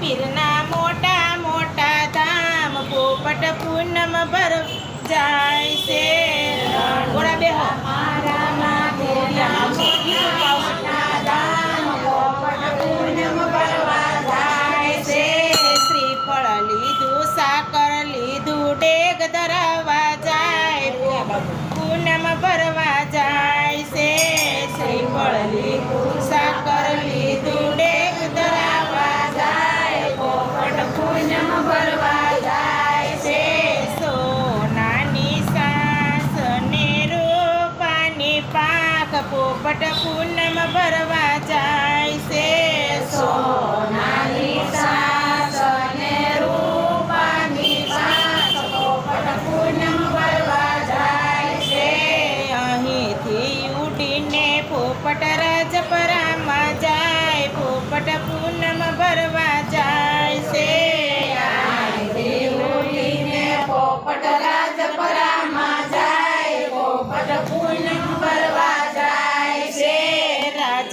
પીરના મોટા મોટા ધામ, પોપટ પૂનમ ભર જાય છે. લીધું ડેગ ધરાવા જાય. પૂનમ ભરવા જાય છે. શ્રી લીધું પાક પોપટ પૂનમ ભરવા જાય છે.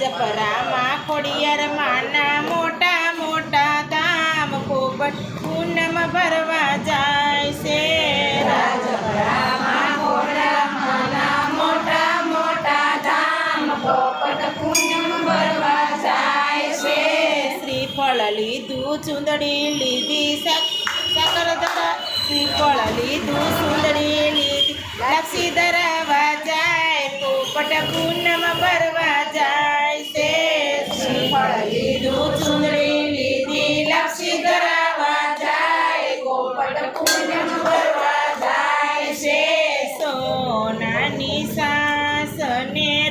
રાજપરામાં ખોડિયાર મોટા મોટા ધામ પોપટ પૂનમ ભરવા જાય છે. શ્રીફળ લીધું ચુંદડી લીધી સકર શ્રીફળ લીધું ચુંદડી લીધી. લક્ષી ધરાવા જાય પોપટ પૂનમ ભરવા લીધું ચુંદડી લીધી જાય છે સોનાની સાસ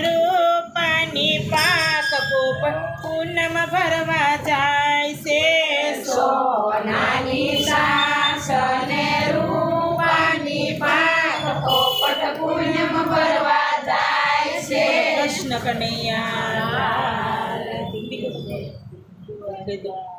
રૂપાની પાક પોપટ પૂનમ ભરવા જાય છે. સોનાની સાસ ને રૂપાની પાક પોપટ પૂનમ કૃષ્ણ કનૈયા dans